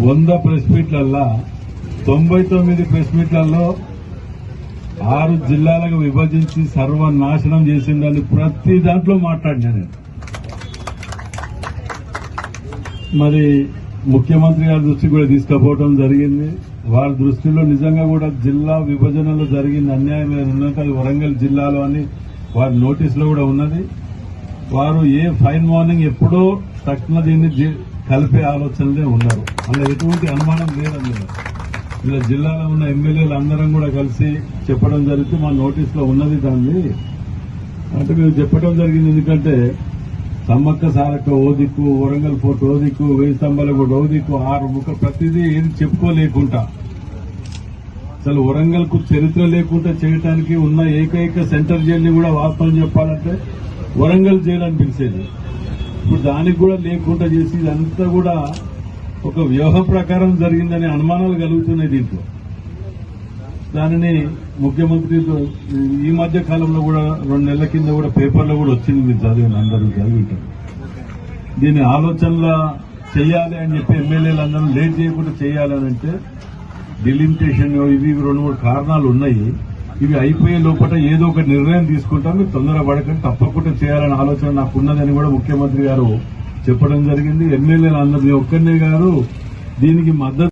వంద ప్రెస్ మీట్లల్లా తొంభై తొమ్మిది ప్రెస్ మీట్లలో ఆరు జిల్లాలకు విభజించి సర్వనాశనం చేసిందని ప్రతి దాంట్లో మాట్లాడినా నేను. మరి ముఖ్యమంత్రి గారి దృష్టికి కూడా తీసుకుపోవడం జరిగింది. వారి దృష్టిలో నిజంగా కూడా జిల్లా విభజనలో జరిగిన అన్యాయం ఏదైనా ఉన్నట్టు వరంగల్ జిల్లాలో అని వారి నోటీసులో కూడా ఉన్నది. వారు ఏ ఫైన్ మార్నింగ్ ఎప్పుడో తక్షణ దీన్ని కలిపే ఆలోచనలే ఉన్నారు. అందులో ఎటువంటి అనుమానం లేదు. అందులో ఇలా జిల్లాలో ఉన్న ఎమ్మెల్యేలు అందరం కూడా కలిసి చెప్పడం జరిగితే మా నోటీసులో ఉన్నది దాన్ని. అంటే మేము చెప్పడం జరిగింది ఎందుకంటే సమ్మక్క సారక్క ఓదిక్కు వరంగల్ ఫోర్ట్ ఓదిక్కు వెయ్యి స్తంభాల కూడా ఓ ఆరు ముఖ ప్రతిదీ ఏది చెప్పుకోలేకుండా అసలు వరంగల్కు చరిత్ర లేకుండా చేయడానికి ఉన్న ఏకైక సెంటర్ జైల్ని కూడా వాస్తవం చెప్పాలంటే వరంగల్ జైలు అని పిలిచేది. ఇప్పుడు దానికి కూడా లేకుండా చేసి ఇదంతా కూడా ఒక వ్యూహం ప్రకారం జరిగిందనే అనుమానాలు కలుగుతున్నాయి దీంట్లో. దానిని ముఖ్యమంత్రి ఈ మధ్య కాలంలో కూడా రెండు నెలల కింద కూడా పేపర్లో కూడా వచ్చింది మీరు చదివిన అందరూ చదివింటారు దీని ఆలోచనల చేయాలి అని చెప్పి ఎమ్మెల్యేలు అందరూ లేట్ చేయకుండా చేయాలని అంటే డిలిమిటేషన్ ఇవి ఇవి రెండు మూడు కారణాలు ఉన్నాయి. ఇవి అయిపోయే లోపల ఏదో ఒక నిర్ణయం తీసుకుంటాం మీరు తొందర పడకండి తప్పకుండా చేయాలనే ఆలోచన నాకు ఉన్నదని కూడా ముఖ్యమంత్రి గారు చెప్పడం జరిగింది. ఎమ్మెల్యేలు అందరూ ఒక్కరినే గారు దీనికి మద్దతు